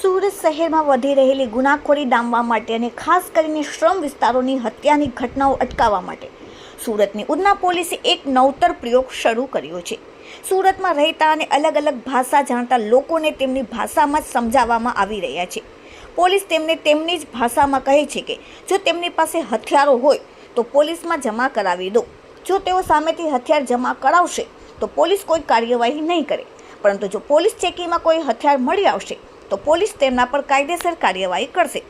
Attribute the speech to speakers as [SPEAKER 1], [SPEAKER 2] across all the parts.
[SPEAKER 1] સુરત શહેરમાં વધી રહેલી ગુનાખોરી ડામવા માટે અને ખાસ કરીને શ્રમ વિસ્તારોની હત્યાની ઘટનાઓ અટકાવવા માટે સુરતની ઉધના પોલીસે એક નવતર પ્રયોગ શરૂ કર્યો છે. સુરતમાં રહેતા અને અલગ અલગ ભાષા જાણતા લોકોને તેમની ભાષામાં જ સમજાવવામાં આવી રહ્યા છે. પોલીસ તેમને તેમની જ ભાષામાં કહે છે કે, જો તેમની પાસે હથિયારો હોય, તો પોલીસમાં જમા કરાવી દો. જો તેઓ સામેથી હથિયાર જમા કરાવશે તો પોલીસ કોઈ કાર્યવાહી નહીં કરે. પરંતુ જો પોલીસ ચેકીમાં કોઈ હથિયાર મળી આવશે, તો પોલીસ તેમના પર કાયદેસર કાર્યવાહી કરશે.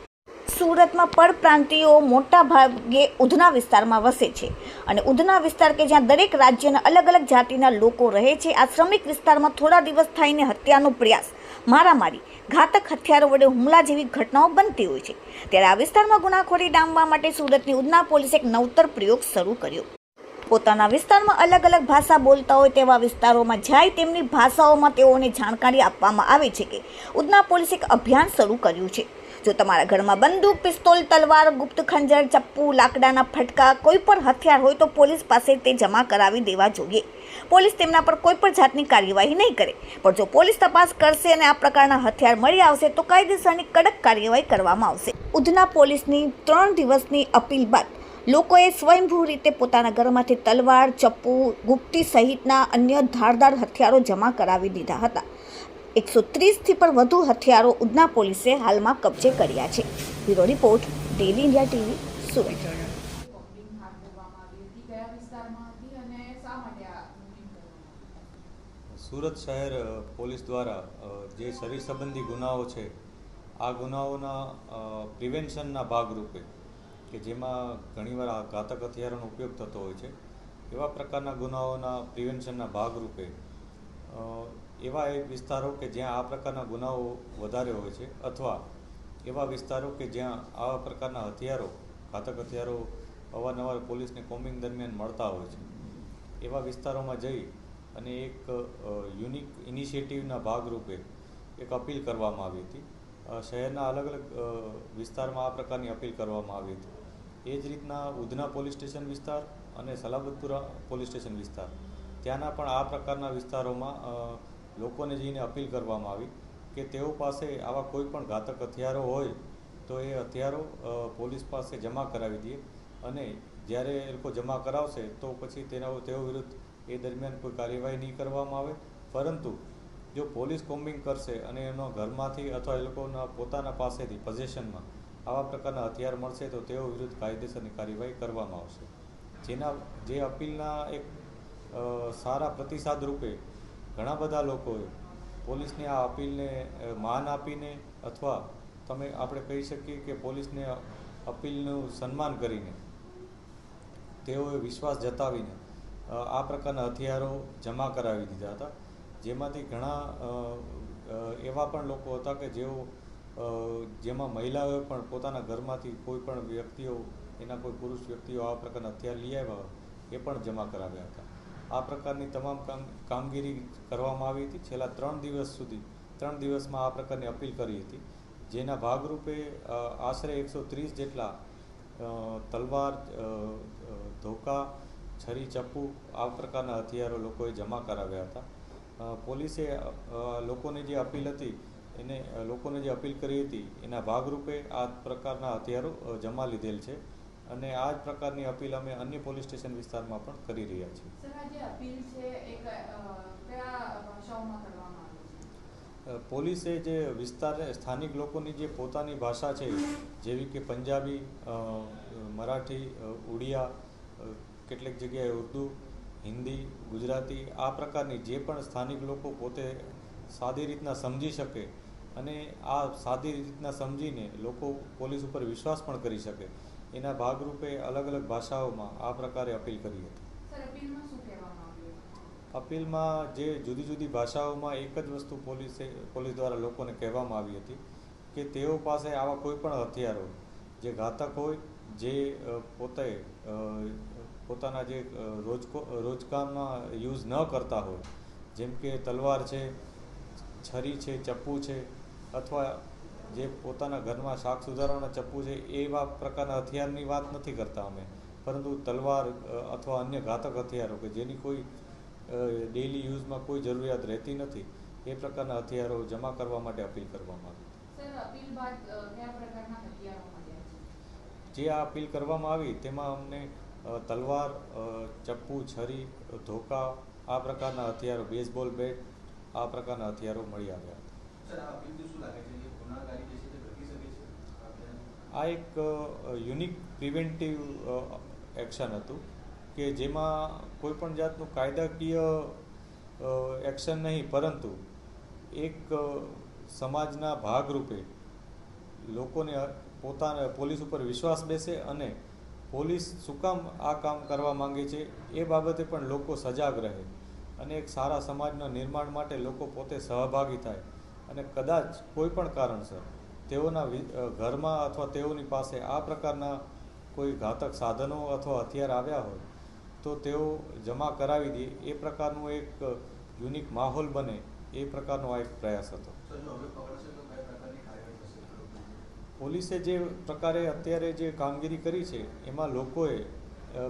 [SPEAKER 1] સુરતમાં પરપ્રાંતિયો મોટા ભાગે ઉધના વિસ્તારમાં વસે છે અને ઉધના વિસ્તાર કે જ્યાં દરેક રાજ્યના અલગ અલગ જાતિના લોકો રહે છે, આ શ્રમિક વિસ્તારમાં થોડા દિવસ થઈને હત્યાનો પ્રયાસ, મારામારી, ઘાતક હથિયારો વડે હુમલા જેવી ઘટનાઓ બનતી હોય છે. ત્યારે આ વિસ્તારમાં ગુનાખોરી ડામવા માટે સુરતની ઉધના પોલીસે એક નવતર પ્રયોગ શરૂ કર્યો. પોતાના વિસ્તારમાં અલગ અલગ ભાષા બોલતા હોય તેવા વિસ્તારોમાં જાય તેમની ભાષાઓમાં તેઓને જાણકારી આપવામાં આવે છે કે ઉધના પોલીસે એક અભિયાન શરૂ કર્યું છે. જો તમારા ઘરમાં બંદૂક, પિસ્તોલ, તલવાર, ગુપ્ત ખંજર, ચપ્પુ, લાકડાના ફટકા કોઈ પણ હથિયાર હોય તો પોલીસ પાસે તે જમા કરાવી દેવા જોઈએ. પોલીસ તેમના પર કોઈ પણ જાતની કાર્યવાહી નહીં કરે. પણ જો પોલીસ તપાસ કરશે અને આ પ્રકારના હથિયાર મળી આવશે તો કાયદેસરની કડક કાર્યવાહી કરવામાં આવશે. ઉધના પોલીસની ત્રણ દિવસની અપીલ બાદ લોકોએ સ્વયંભૂ રીતે પોતાના ઘરમાંથી તલવાર, ચપ્પુ, ગુપ્તી સહિતના અન્ય ધારદાર હથિયારો જમા કરાવી દીધા હતા. એકસો ત્રીસથી પણ વધુ હથિયારો ઉધના પોલીસે હાલમાં કબજે કર્યા છે. Bureau report daily India TV, Surat.
[SPEAKER 2] Surat શહેર પોલીસ દ્વારા જે શરીર સંબંધી ગુનાઓ છે, આ ગુનાઓના પ્રિવેન્શનના ભાગરૂપે કે જેમાં ઘણીવાર આ ઘાતક હથિયારોનો ઉપયોગ થતો હોય છે. એવા પ્રકારના ગુનાઓના પ્રિવેન્શનના ભાગરૂપે એવા એ વિસ્તારો કે જ્યાં આ પ્રકારના ગુનાઓ વધારે હોય છે અથવા એવા વિસ્તારો કે જ્યાં આવા પ્રકારના હથિયારો, ઘાતક હથિયારો અવારનવાર પોલીસને કોમ્બિંગ દરમિયાન મળતા હોય છે. એવા વિસ્તારોમાં જઈ અને એક યુનિક ઇનિશિયેટિવના ભાગરૂપે એક અપીલ કરવામાં આવી હતી. શહેરના અલગ અલગ વિસ્તારમાં આ પ્રકારની અપીલ કરવામાં આવી હતી. એ જ રીતના ઉધના પોલીસ સ્ટેશન વિસ્તાર અને સલાબતપુરા પોલીસ સ્ટેશન વિસ્તાર. ત્યાંના પણ આ પ્રકારના વિસ્તારોમાં લોકોને જઈને અપીલ કરવામાં આવી કે તેઓ પાસે આવા કોઈ પણ ઘાતક હથિયારો હોય તો એ હથિયારો પોલીસ પાસે જમા કરાવી દે અને જ્યારે એ લોકો જમા કરાવશે તો પછી તેના, તેઓ વિરુદ્ધ એ દરમિયાન કોઈ કાર્યવાહી નહીં કરવામાં આવે. પરંતુ જો પોલીસ કોમ્બિંગ કરશે અને એમના ઘરમાંથી અથવા એ લોકોના પોતાના પાસેથી પોઝેશનમાં આવા પ્રકારના હથિયાર મળશે તો તેઓ વિરુદ્ધ કાયદેસરની કાર્યવાહી કરવામાં આવશે. જેના, જે અપીલના એક સારા પ્રતિસાદ રૂપે ઘણા બધા લોકોએ પોલીસની આ અપીલને માન આપીને અથવા તમે, આપણે કહી શકીએ કે પોલીસને અપીલનું સન્માન કરીને તેઓએ વિશ્વાસ જતાવીને આ પ્રકારના હથિયારો જમા કરાવી દીધા હતા. જેમાંથી ઘણા એવા પણ લોકો હતા કે જેઓ જેમાં મહિલાઓએ પણ પોતાના ઘરમાંથી કોઈ પણ વ્યક્તિઓ, એના કોઈ પુરુષ વ્યક્તિઓ આ પ્રકારના હથિયાર લઈ આવ્યા એ પણ જમા કરાવ્યા હતા. આ પ્રકારની તમામ કામ, કામગીરી કરવામાં આવી હતી. છેલ્લા ત્રણ દિવસ સુધી, ત્રણ દિવસમાં આ પ્રકારની અપીલ કરી હતી. જેના ભાગરૂપે આશરે એકસો ત્રીસ જેટલા તલવાર ધોકા, છરી, ચપ્પુ આ પ્રકારના હથિયારો લોકોએ જમા કરાવ્યા હતા. પોલીસે લોકોની જે અપીલ હતી એને લોકોને જે અપીલ કરી હતી એના ભાગરૂપે આ પ્રકારના હથિયારો જમા લીધેલ છે અને આ જ પ્રકારની અપીલ અમે અન્ય પોલીસ સ્ટેશન વિસ્તારમાં પણ કરી રહ્યા છીએ. પોલીસે જે વિસ્તાર સ્થાનિક લોકોની જે પોતાની ભાષા છે જેવી કે પંજાબી મરાઠી ઉડિયા કેટલીક જગ્યાએ ઉર્દુ હિન્દી ગુજરાતી આ પ્રકારની જે પણ સ્થાનિક લોકો પોતે સાદી રીતના સમજી શકે અને આ સાદી રીતના સમજીને લોકો પોલીસ ઉપર વિશ્વાસ પણ કરી શકે. એના ભાગરૂપે અલગ અલગ ભાષાઓમાં આ પ્રકારે અપીલ કરી હતી.
[SPEAKER 3] અપીલમાં
[SPEAKER 2] જે જુદી જુદી ભાષાઓમાં એક જ વસ્તુ પોલીસે પોલીસ દ્વારા લોકોને કહેવામાં આવી હતી કે તેઓ પાસે આવા કોઈ પણ હથિયારો જે ઘાતક હોય જે પોતે પોતાના જે રોજકો રોજકામમાં યુઝ ન કરતા હોય. જેમ કે તલવાર છે છરી છે ચપ્પુ છે અથવા જે પોતાના ઘરમાં શાક સુધારવાના ચપ્પુ છે એવા પ્રકારના હથિયારની વાત નથી કરતા અમે. પરંતુ તલવાર અથવા અન્ય ઘાતક હથિયારો કે જેની કોઈ ડેઇલી યુઝમાં કોઈ જરૂરિયાત રહેતી નથી એ પ્રકારના હથિયારો જમા કરવા માટે અપીલ કરવામાં આવી. જે આ અપીલ કરવામાં આવી તેમાં અમને તલવાર ચપ્પુ છરી ધોકા આ પ્રકારના હથિયારો બેઝબોલ બેટ આ પ્રકારના હથિયારો મળી આવ્યા.
[SPEAKER 4] આ
[SPEAKER 2] એક યુનિક પ્રિવેન્ટિવ એક્શન હતું કે જેમાં કોઈ પણ જાતનું કાયદાકીય એક્શન નહીં, પરંતુ એક સમાજના ભાગરૂપે લોકોને પોતાના પોલીસ ઉપર વિશ્વાસ બેસે અને પોલીસ શું કામ આ કામ કરવા માંગે છે એ બાબતે પણ લોકો સજાગ રહે અને એક સારા સમાજના નિર્માણ માટે લોકો પોતે સહભાગી થાય. અને કદાચ કોઈ પણ કારણસર તેઓના ઘરમાં અથવા તેઓની પાસે આ પ્રકારના કોઈ ઘાતક સાધનો અથવા હથિયાર આવ્યા હોય તો તેઓ જમા કરાવી દે. એ પ્રકારનું એક યુનિક માહોલ બને એ પ્રકારનો આ એક પ્રયાસ હતો? પોલીસે જે પ્રકારે અત્યારે જે કામગીરી કરી છે એમાં લોકોએ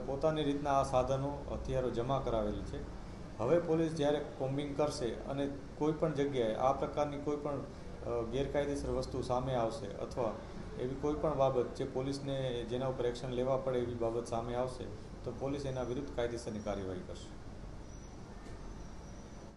[SPEAKER 2] પોતાની રીતના આ સાધનો હથિયારો જમા કરાવેલી છે. હવે પોલીસ જ્યારે કોમ્બિંગ કરશે અને કોઈ પણ જગ્યાએ આ પ્રકારની કોઈ પણ ગેરકાયદેસર વસ્તુ સામે આવશે અથવા એવી કોઈ પણ બાબત જે પોલીસને જેના ઉપર એક્શન લેવા પડે એવી બાબત સામે આવશે, તો પોલીસ એના વિરુદ્ધ કાયદેસરની કાર્યવાહી કરશે.